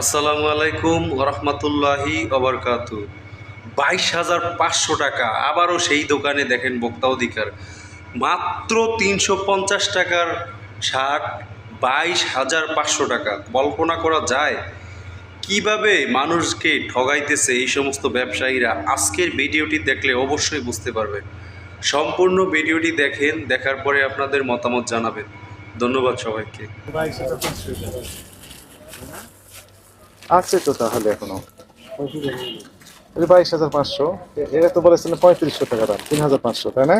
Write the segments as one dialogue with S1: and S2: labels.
S1: আসসালামু আলাইকুম রহমতুল্লাহি অবরকাতু বাইশ হাজার পাঁচশো টাকা। আবারও সেই দোকানে দেখেন বক্তা অধিকার। মাত্র তিনশো পঞ্চাশ টাকার শার্ট বাইশ হাজার পাঁচশো টাকা। কল্পনা করা যায় কীভাবে মানুষকে ঠগাইতেছে এই সমস্ত ব্যবসায়ীরা। আজকের ভিডিওটি দেখলে অবশ্যই বুঝতে পারবেন। সম্পূর্ণ ভিডিওটি দেখেন, দেখার পরে আপনাদের মতামত জানাবেন। ধন্যবাদ সবাইকে।
S2: আছে তো তাহলে এখনও। বাইশ হাজার পাঁচশো এ- এরা তো বলেছিলেন পঁয়ত্রিশশো টাকা দাম তিন হাজার পাঁচশো তাই না?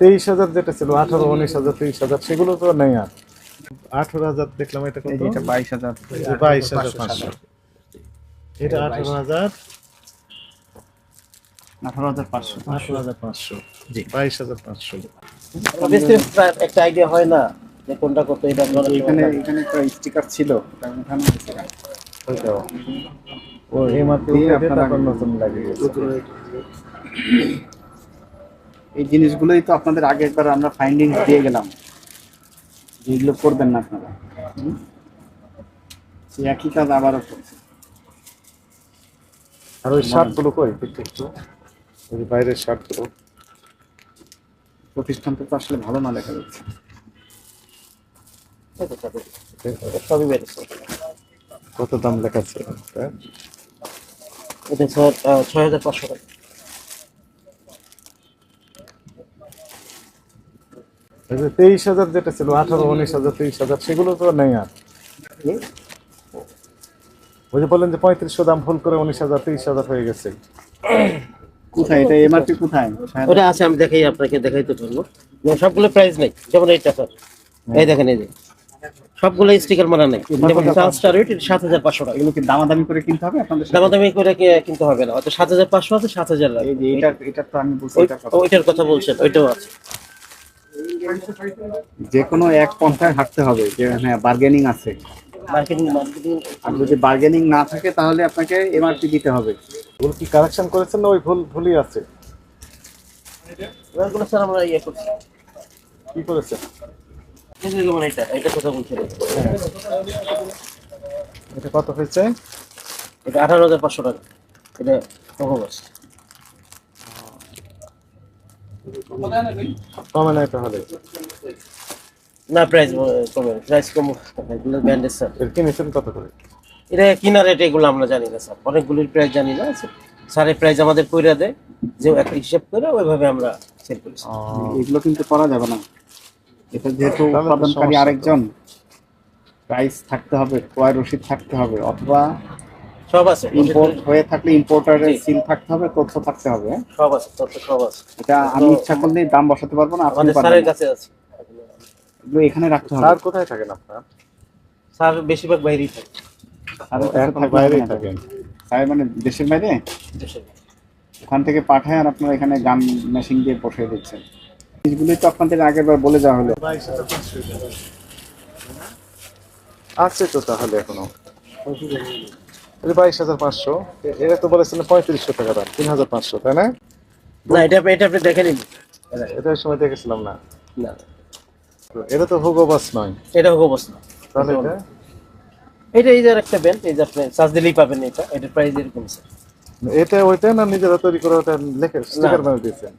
S2: তেইশ হাজার যেটা ছিল আঠারো উনিশ হাজার তেইশ হাজার সেগুলো তো নেই আর। আঠারো হাজার দেখলাম এটা কত?
S3: এটা বাইশ হাজার।
S2: বাইশ হাজার পাঁচশো। এটা আঠারো হাজার।
S3: আঠারো হাজার পাঁচশো।
S2: আঠারো হাজার পাঁচশো। বাইশ হাজার পাঁচশো।
S4: Obviously, প্রায় একটা আইডিয়া হয় না যে কোনটা কত এটা
S3: এখানে এখানে একটা স্টিকার ছিল
S2: ও এমআরপি
S3: আপনারা
S2: নতুন লাগিয়ে
S3: এই জিনিসগুলোই তো আপনাদের আগে একবার আমরা ফাইন্ডিং দিয়ে গেলাম। যেগুলো করবেন না আপনারা? সেই একই কাজ আবারও করছে।
S2: আর ওই শার্টগুলো কই? একটু একটু ওই বাইরের শার্টগুলো।
S3: প্রতিষ্ঠানটা তো আসলে ভালো না দেখা যাচ্ছে।
S4: সবই বেড়েছে
S2: কত দাম লেখাচ্ছে? হ্যাঁ?
S4: এটা স্যার ছয় হাজার পাঁচশো টাকা।
S2: এই যে তেইশ হাজার যেটা ছিল আঠারো উনিশ হাজার তেইশ হাজার সেগুলো তো নেই আর। ওই যে বললেন যে পঁয়ত্রিশশো দাম ভুল করে উনিশ হাজার তেইশ হাজার হয়ে গেছে।
S3: কোথায় এটা? এমআরপি কোথায়?
S4: ওটা আছে আমি দেখাই আপনাকে দেখাইতে পারব সবগুলো প্রাইস নেই যেমন এইটা স্যার। এই দেখেন এই যে সবগুলো স্টিকার মারা নেই। যেমন চার্জটা রেট সাত হাজার পাঁচশো টাকা।
S3: এগুলো কি দামাদামি করে কিনতে হবে আপনাদের
S4: দামাদামি করে কিনতে হবে না। হয়তো সাত হাজার পাঁচশো আছে সাত হাজার
S3: এই যে এটা এটা তো আমি বলছি
S4: ওই-
S3: এটা কত?
S4: ওইটার কথা বলছেন ওইটাও আছে।
S3: যে কোনো এক পন্থায় হাঁটতে হবে যে হ্যাঁ বার্গেনিং আছে।
S4: মার্কেটিং মার্কেটিং
S3: আর যদি বার্গেনিং না থাকে তাহলে আপনাকে এমআরপি দিতে হবে।
S2: ভুল কি কারেকশন করেছেন না ওই ভুল ভুলই আছে?
S4: ওইগুলো স্যার আমরা ইয়ে করছি।
S2: কি করেছেন?
S4: এটা এটা কথা বলছেন
S2: এটা কত হয়েছে?
S4: এটা আঠারো হাজার পাঁচশো টাকা। এটা ভগবাস
S2: কমে নাই তাহলে?
S4: না প্রাইস কমে প্রাইস কম এগুলো ব্যান্ডেজ স্যার
S2: এর কিনেছেন কত করে?
S4: এটা কিনা রেট এগুলো আমরা জানি না স্যার অনেকগুলির প্রাইস জানি না স্যারের প্রাইস আমাদের কইরা দেয় যে একটা হিসাব করে ওইভাবে আমরা সেল করি
S3: এগুলো কিন্তু করা যাবে না। এটা যেহেতু উৎপাদনকারী আরেকজন প্রাইস থাকতে হবে ক্রয় রসিদ থাকতে হবে অথবা
S4: সব আছে
S3: ইম্পোর্ট হয়ে থাকলে ইম্পোর্টারের সিল থাকতে হবে তথ্য থাকতে হবে।
S4: সব আছে তথ্য সব আছে।
S3: এটা আমি ইচ্ছা করলে দাম বসাতে পারব না আপনি
S4: স্যারের কাছে আছে।
S3: এগুলো এখানে রাখতে হবে।
S2: স্যার কোথায় থাকেন আপনার?
S4: স্যার বেশিরভাগ বাইরেই থাকে
S2: বাইরেই থাকেন।
S3: স্যার মানে দেশের বাইরে?
S4: দেশের।
S3: ওখান থেকে পাঠায় আর আপনারা এখানে গান মেশিন দিয়ে বসিয়ে দিচ্ছেন। জিনিসগুলোই তো আপনাদের আগের বার বলে যাওয়া হলো।
S2: আছে তো তাহলে এখনও। বাইশ হাজার পাঁচশো। এ- এরা তো বলেছিলেন পঁয়ত্রিশশো টাকা দাম তিন হাজার পাঁচশো তাই না?
S4: না এটা এটা আপনি দেখে নিন।
S2: এটা ওই সময় দেখেছিলাম না। এটা তো হুগো বাস নয়।
S4: এটা হোক অবস্থা
S2: তাহলে এটা?
S4: এটা এই যে একটা ব্যান্ড এই যে আপনি চার্জ দিলেই পাবেন এটা। এটার প্রাইস এরকম স্যার
S2: এটা ওইটা না নিজেরা তৈরি করে ওটা লেখে স্টিকার বানিয়ে দিয়েছেন?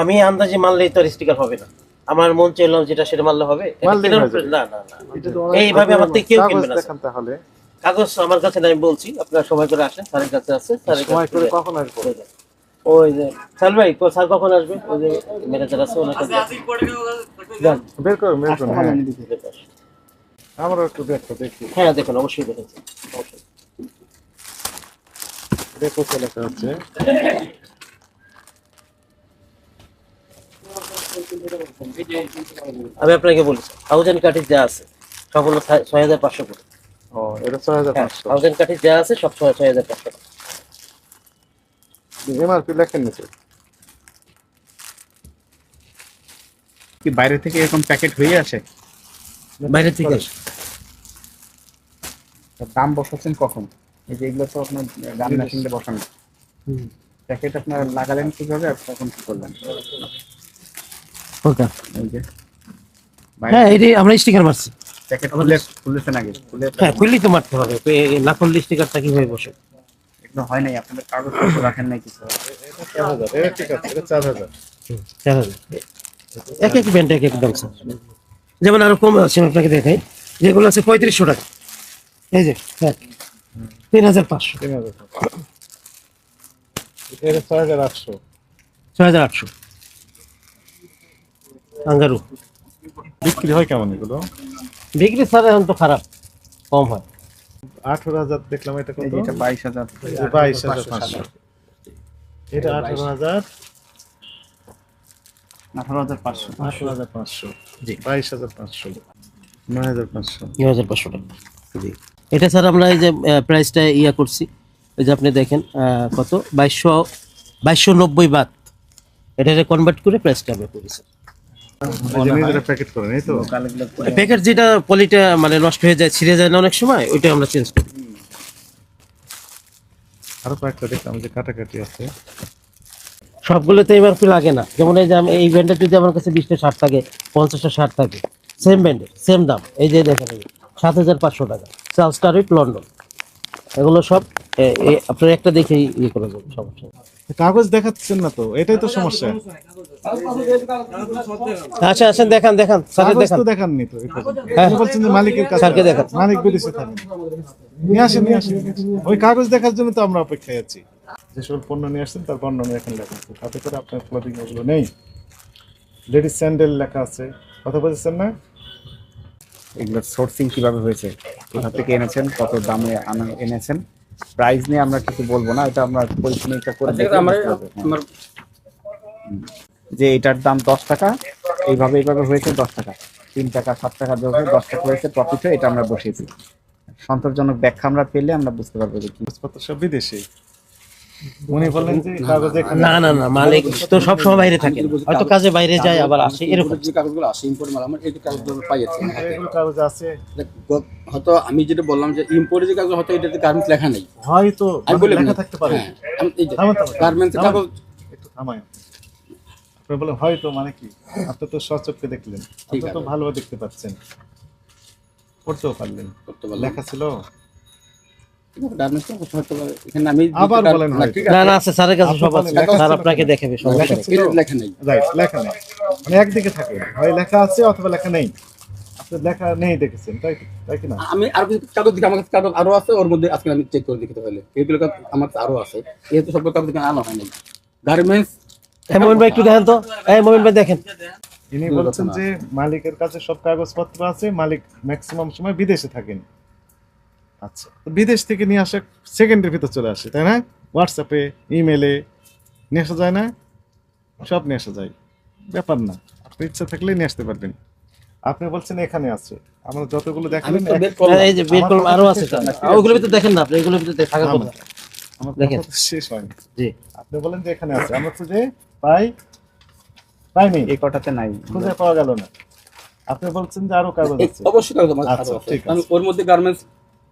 S4: আমি আন্দাজে মারলেই তো স্টিকার হবে না। আমার মন চাইলাম যেটা সেটা মারলে হবে। না না না। এইভাবে আমার থেকে কেউ কিনবে না
S2: তাহলে।
S4: কাগজ আমার কাছে নাই আমি বলছি আপনারা সময় করে আসেন স্যারের কাছে আছে স্যারের
S2: সময় করে কখন আসব।
S4: ওই যে স্যার ভাই স্যার কখন আসবে? ওই যে ম্যানেজার আছে ওনার কাছে
S2: বের করুন বের করুন হ্যাঁ। আমরা একটু দেখো দেখি।
S4: হ্যাঁ দেখুন অবশ্যই দেখেন স্যার, অবশ্যই
S2: দেখো কি হচ্ছে।
S4: আমি আপনাকে বলি থাউজেন্ড কাঠি যা আছে সব হলো ছয়- হাজার পাঁচশো করে।
S2: ও এটা ছয় হাজার পাঁচশো
S4: থাউজেন্ড কাঠির যা আছে সব ছয় ছয় হাজার পাঁচশো টাকা।
S2: এমআরপি লেখেন নিচে
S3: কি বাইরে থেকে এরকম প্যাকেট হয়ে আসে?
S4: বাইরে থেকে আসে।
S3: দাম বসাচ্ছেন কখন? এই যে এগুলো তো আপনার গান মেশিন বসানো। প্যাকেট আপনার লাগালেন কীভাবে আর তখন কি করলেন? এই যে। বাইরে
S4: হ্যাঁ এটি আমরা স্টিকার মারছি।
S3: প্যাকেট খুলে খুলেছেন আগে খুলে
S4: হ্যাঁ খুললেই তো মারতে হবে। এ- না খুললে স্টিকারটা কীভাবে বসে?
S3: এগুলো হয় নাই আপনাদের রাখেন নাই কিছু।
S2: চার হাজার। এটা ঠিক আছে এটা চার হাজার
S4: চার হাজার এক এক ব্যান্ড এক এক দাম স্যার। যেমন আরও কম আছে আপনাকে দেখাই। যেগুলো আছে পঁয়ত্রিশশো টাকা। এই যে হ্যাঁ। তিন হাজার পাঁচশো।
S2: তিন হাজার ছয় হাজার আটশো।
S4: ছয় হাজার আটশো। আঙ্গারু।
S2: বিক্রি হয় কেমন এগুলো?
S4: বিক্রি স্যার এখন তো খারাপ কম হয়।
S2: আঠারো হাজার দেখলাম এটা কত?
S3: এটা বাইশ হাজার।
S2: বাইশ হাজার পাঁচশো। এটা আঠারো হাজার?
S3: আঠারো হাজার পাঁচশো।
S2: আঠারো হাজার পাঁচশো।
S4: জি।
S2: বাইশ হাজার পাঁচশো। নয় হাজার পাঁচশো।
S4: নয় হাজার পাঁচশো টাকা। জি এটা স্যার আমরা এই যে প্রাইসটা ইয়া করছি এই যে আপনি দেখেন আহ, কত? বাইশশো বাইশশো নব্বই বাদ। এটা কনভার্ট করে প্রাইসটা আমরা করি স্যার
S2: এই যে নিজেরা প্যাকেট করেন এই তো?
S4: প্যাকেট যেটা পলিটা মানে নষ্ট হয়ে যায় ছিঁড়ে যায় না অনেক সময় ওইটা আমরা চেঞ্জ করি।
S2: আরও কয়েকটা দেখলাম যে কাটাকাটি আছে।
S4: সবগুলোতে এমআরপি লাগে না। যেমন এই যে আমি এই ব্যান্ডের যদি আমার কাছে বিশটা শার্ট থাকে পঞ্চাশটা শার্ট থাকে সেম ব্যান্ডের সেম দাম। এই যে দেখেন এই সাত হাজার পাঁচশো টাকা। চার্লস টারিট লন্ডন এগুলো সব আপনার একটা দেখেই ইয়ে করে যাবে সমস্যা
S2: কাগজ দেখাচ্ছেন না তো এটাই তো সমস্যা।
S4: আচ্ছা আসেন দেখান দেখান স্যারের
S2: কাগজ
S4: দেখান।
S2: তো দেখাননি তো
S4: হ্যাঁ।
S2: বলছেন যে মালিকের কাছে।
S4: স্যারকে দেখান।
S2: মালিক বিদেশে থাকেন নিয়ে আসেন নিয়ে আসেন। ওই কাগজ দেখার জন্য তো আমরা অপেক্ষায় আছি। যে সকল পণ্য নিয়ে আসছেন তার পণ্য বর্ণনা এখানে লেখা আছে। তাতে করে আপনার ক্লোদিং ওগুলো নেই। লেডিস স্যান্ডেল লেখা আছে। কথা বলছেন না?
S3: এগুলো সোর্সিং কীভাবে হয়েছে কোথা থেকে এনেছেন কত দামে এনেছেন প্রাইস নিয়ে আমরা কিছু বলব না এটা আমরা পরীক্ষা করে হবে। হ্যাঁ। যে এটার দাম দশ টাকা এইভাবে এইভাবে হয়েছে দশ টাকা তিন টাকা সাত টাকা যোগ দশ টাকা হয়েছে প্রফিট হয়ে এটা আমরা বসিয়েছি সন্তোষজনক ব্যাখ্যা আমরা পেলে আমরা বুঝতে পারব যে কি
S2: সব বিদেশি উনি বললেন যে কাগজ এখানে
S4: না না না মালিক তো সব সময় বাইরে থাকে হয়তো কাজে বাইরে যায় আবার আসে এরকম।
S5: যে কাগজগুলো আসে ইম্পোর্ট মাল আমার এই কাগজগুলো পাইয়াছি।
S2: এগুলো কাগজ আছে।
S5: হয়তো আমি যেটা বললাম যে ইম্পোর্টের যে কাগজ হয়তো এটাতে গার্মেন্টস লেখা নেই।
S2: হয়তো
S5: আমি
S2: মানে
S5: বলে
S2: লেখা থাকতে পারে।
S5: হ্যাঁ আমি এই যে
S2: থামান, থামান।
S5: গার্মেন্টসের
S2: থামান।
S5: কাগজ
S2: একটু থামায়। আপনি বলেন হয়তো মানে কি? আপনি তো সচক্ষে দেখলেন। আপনি তো। ভালোভাবে দেখতে পাচ্ছেন। পড়তেও পারলেন। লেখা ছিল? আবার বলেন
S5: না,
S4: না
S5: আছে
S4: স্যারের কাছে সব আছে স্যার আপনাকে দেখাবে সমস্যা
S2: লেখা
S4: নেই
S2: ছিল
S5: এটা লেখা নেই।
S2: রাইট লেখা নেই। মানে একদিকে থাকে হয় লেখা আছে অথবা লেখা নেই। আপনি লেখা নেই দেখেছেন তাই তাই কি না?
S5: আমি আর কিছু কাগজ দিকে আমার কাছে কাগজ আরও আছে ওর মধ্যে আজকে আমি চেক করে দেখতে পারলে এইগুলো আমার আরও আছে। যেহেতু সব কাগজ দিকে আনা হয় নাই গার্মেন্টস
S4: হ্যাঁ মোমিন ভাই একটু দেখেন তো। ভাই দেখেন।
S2: ইনি বলছেন যে মালিকের কাছে সব কাগজপত্র আছে মালিক ম্যাক্সিমাম সময় বিদেশে থাকেন। আচ্ছা বিদেশ থেকে নিয়ে আসা সেকেন্ডের ভিতর চলে আসে তাই না? হোয়াটসঅ্যাপে ইমেলে নিয়ে আসা যায় না? সব নিয়ে আসা যায়। ব্যাপার না আপনি ইচ্ছা থাকলে নিয়ে আসতে পারবেন। আপনি বলছেন এখানে আছে আমরা যতগুলো
S5: আমি
S2: দেখাবেন
S5: তো
S2: এক-
S5: বের করলাম।
S4: এই যে বের করলাম আরও আছে স্যার ভিতরে দেখেন না আপনি এগুলোর ভিতরে থাকার কথা।
S2: আমার
S4: দেখেন।
S2: শেষ হয়নি
S4: জি।
S2: আপনি বলেন যে এখানে আছে আমরা খুঁজে পাই পাইনি
S3: এই কটাতে নাই।
S2: খুঁজে পাওয়া গেল না। আপনি বলছেন যে আরও কাগজ আছে।
S5: অবশ্যই কাগজ আমার
S2: আচ্ছা,
S5: আছে।
S2: ঠিক আছে।
S5: কারণ ওর মধ্যে গার্মেন্টস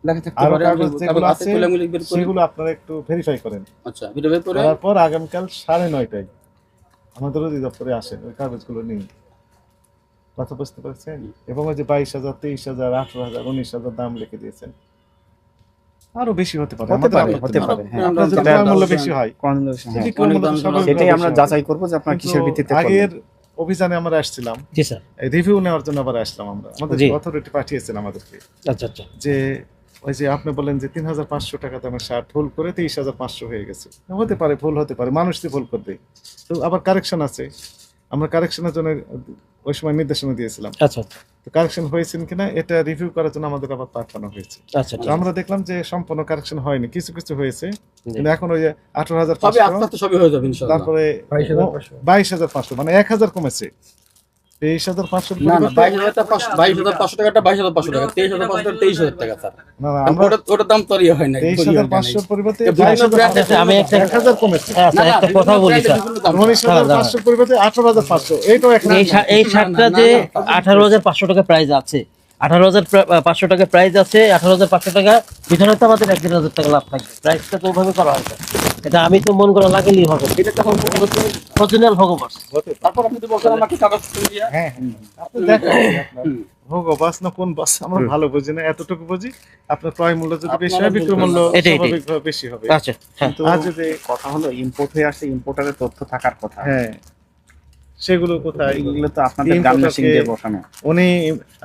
S5: লেখা থাকতে
S2: আরও
S5: পারে আমি
S2: কাগজ
S5: কাগজ
S2: যেগুলো
S5: আছে
S2: আছে
S5: বলে আমি বের করি
S2: সেগুলো আপনারা একটু ভেরিফাই করেন।
S5: আচ্ছা ভিডিও বের করে।
S2: তারপর আগামীকাল সাড়ে নয়টায় আমাদের অধিদপ্তরে আসেন ওই কাগজগুলো নিন কথা বুঝতে পারছেন? এবং ওই যে বাইশ হাজার তেইশ হাজার আঠারো হাজার উনিশ হাজার দাম লিখে দিয়েছেন। আরও বেশি হতে পারে
S3: হতে পারে হতে পারে হ্যাঁ।
S2: মূল্য বেশি হয়।
S3: সেটাই আমরা যাচাই করব যে আপনার কিসের ভিত্তিতে
S2: আগের অভিযানে আমরা আসছিলাম।
S4: জি স্যার।
S2: রিভিউ নেওয়ার জন্য আবার আসলাম আমরা। আমাদের অথরিটি পাঠিয়েছেন আমাদেরকে।
S4: আচ্ছা আচ্ছা।
S2: যে ওই যে আপনি বলেন যে তিন হাজার পাঁচশো টাকা দামের শার্ট ভুল করে তেইশ হাজার পাঁচশো হয়ে গেছে। হতে পারে ভুল হতে পারে মানুষ তো ভুল করবে। তো আবার কারেকশন আছে। আমরা কারেকশনের জন্য ওই সময় নির্দেশনা দিয়েছিলাম।
S4: আচ্ছা
S2: তো কারেকশন হয়েছেন কিনা এটা রিভিউ করার জন্য আমাদের আবার পাঠানো হয়েছে।
S4: আচ্ছা
S2: তো
S4: ঠিক আছে।
S2: আমরা দেখলাম যে সম্পূর্ণ কারেকশন হয়নি কিছু কিছু হয়েছে। কিন্তু এখন ওই যে আঠারো হাজার পাঁচশো
S5: আস্তে সবই হয়ে যাবে ইনশাআল্লাহ।
S2: তারপরে বাইশ হাজার পাঁচশো মানে এক হাজার কমেছে। তেইশ হাজার পাঁচশো
S5: না না বাইশ হাজার পাঁচশো- বাইশ হাজার পাঁচশো টাকাটা বাইশ হাজার পাঁচশো টাকা। তেইশ হাজার পাঁচশো তেইশ হাজার টাকা স্যার।
S2: না না আমরা
S5: ওটা ওটার দাম তো ইয়ে হয় না
S2: তেইশ হাজার পাঁচশোর পরিবর্তে।
S4: আমি একটা-
S2: এক হাজার কমেছে।
S4: স্যার
S5: না, না,
S4: একটা কথা বলি স্যার।
S2: উনিশ হাজার
S4: দাঁড়ান, দাঁড়ান।
S2: পাঁচশোর পরিবর্তে আঠারো হাজার পাঁচশো।
S4: এই যে আঠারো হাজার পাঁচশো টাকা প্রাইস আছে। আঠারো হাজার পাঁচশো টাকা প্রাইস আছে আঠারো হাজার পাঁচশো টাকা। ভিতরে তো আমাদের এক দেড় হাজার টাকা লাভ থাকবে। প্রাইসটা তো ওভাবে করা হয় এটা আমি তো মন করা লাগেলেই হবে
S5: এটা তখন
S4: অরিজিনাল ভগবান
S5: তারপর আপনি তো বলছেন আমাকে কাগজ দিয়ে।
S2: হ্যাঁ হ্যাঁ। আপনি দেখেন। আপনার না কোন বাস? আমরা ভালো বুঝি না এতটুকু বুঝি। আপনার ক্রয় মূল্য যদি বেশি হয় বিক্রয় মূল্য। স্বাভাবিকভাবে বেশি হবে।
S4: আচ্ছা হ্যাঁ।
S3: কিন্তু কথা হলো ইম্পোর্ট হয়ে আসছে ইম্পোর্টারের তথ্য থাকার কথা।
S2: হ্যাঁ। সেগুলো কোথায়?
S3: এগুলো তো আপনাদের
S2: Importer
S3: গান মেশিন
S2: কে-
S3: দিয়ে বসানো।
S2: উনি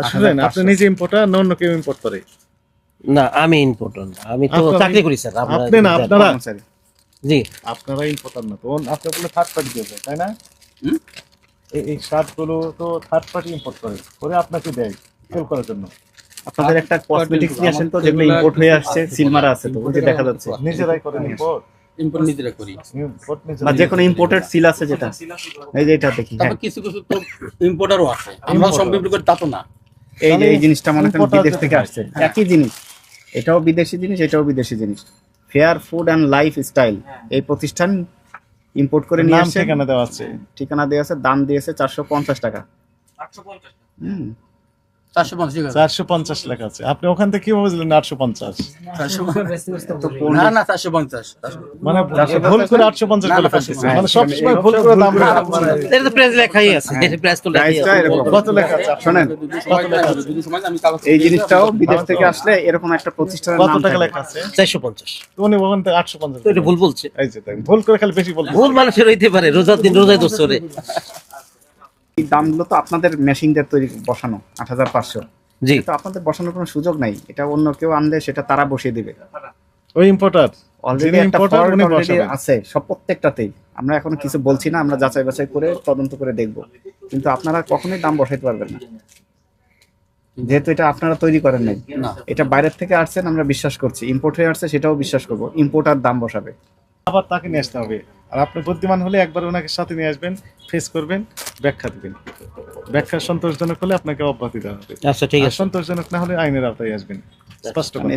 S2: শুনেন আপনি নিজে ইম্পোর্টার না অন্য কেউ ইম্পোর্ট করে?
S4: না আমি ইম্পর্টেন্ট আমি তো চাকরি করি স্যার
S2: আপনি না আপনারা
S4: জি।
S2: আপনারা ইম্পোর্টার না তো আপনি বলে থার্ড পার্টি দেবে তাই না?
S5: হুম?
S2: এই- এই গুলো তো থার্ড পার্টি ইম্পোর্ট করে করে আপনাকে দেয় সেল করার জন্য।
S3: আপনাদের একটা কসমেটিক্স নিয়ে আসেন তো যেগুলো ইম্পোর্ট হয়ে আসছে সিলমারা আছে তো ওই যে দেখা যাচ্ছে।
S2: নিজেরাই করেন ইম্পোর্ট
S5: ইম্পোর্ট নিজেরা করি।
S3: বা যে কোনো ইম্পোর্টেড সিল আছে যেটা। এই যে এটা দেখি হ্যাঁ।
S5: কিছু কিছু তো ইম্পোর্টারও আছে। আমরা সব করি তা তো না।
S3: এই যে এই জিনিসটা মনে করেন বিদেশ থেকে আসছে। একই জিনিস এটাও বিদেশি জিনিস এটাও বিদেশি জিনিস। Fair food and lifestyle এই প্রতিষ্ঠান ইম্পোর্ট করে নিয়ে আসছে।
S2: ঠিকানা দেওয়া আছে।
S3: ঠিকানা দিয়েছে দাম দিয়েছে চারশো পঞ্চাশ টাকা। হুম।
S5: চারশো পঞ্চাশ
S2: লেখা আছে। আপনি ওখান থেকে বুঝলেন আটশো পঞ্চাশ?
S5: না না চারশো পঞ্চাশ।
S2: মানে ভুল করে আটশো পঞ্চাশ বলে ফেলতেছে মানে সবসময় ভুল করে দাম
S4: এটা তো লেখাই আছে। এটা প্রাইস তো লেখাই
S3: প্রাইসটা
S4: আছে।
S2: কত লেখা?
S3: শোনেন। এই জিনিসটাও বিদেশ থেকে আসলে এরকম একটা প্রতিষ্ঠানের
S2: কত টাকা লেখা আছে?
S4: চারশো পঞ্চাশ।
S2: উনি ওখান থেকে আটশো পঞ্চাশ।
S4: এটা ভুল বলছে।
S2: এই যে ভুল করে খালি বেশি বলতে
S4: ভুল মানুষের হইতে পারে রোজার দিন রোজায় দোষ করে
S3: এই দামগুলো তো আপনাদের মেশিন দিয়ে তৈরি বসানো আট হাজার পাঁচশো।
S4: জি।
S3: তো আপনাদের বসানোর কোনো সুযোগ নাই। এটা অন্য কেউ আনলে সেটা তারা বসিয়ে দিবে।
S2: ওই ইম্পোর্টার
S3: অলরেডি একটা অলরেডি আছে সব প্রত্যেকটাতেই। আমরা এখন কিছু বলছি না আমরা যাচাই বাছাই করে তদন্ত করে দেখব। কিন্তু আপনারা কখনোই দাম বসাইতে পারবেন না। যেহেতু এটা আপনারা তৈরি করেন নাই। এটা বাইরের থেকে আসছেন আমরা বিশ্বাস করছি। ইম্পোর্ট হয়ে আসছে সেটাও বিশ্বাস করব। ইম্পোর্টার দাম বসাবে।
S2: আবার তাকে নিয়ে আসতে হবে। আর আপনি বুদ্ধিমান হলে একবার ওনাকে সাথে নিয়ে আসবেন ফেস করবেন ব্যাখ্যা দেবেন। ব্যাখ্যা সন্তোষজনক হলে আপনাকে অব্যাহতি দেওয়া হবে।
S4: আচ্ছা ঠিক আছে।
S2: সন্তোষজনক না হলে আইনের আওতায় আসবেন। স্পষ্ট
S3: মানে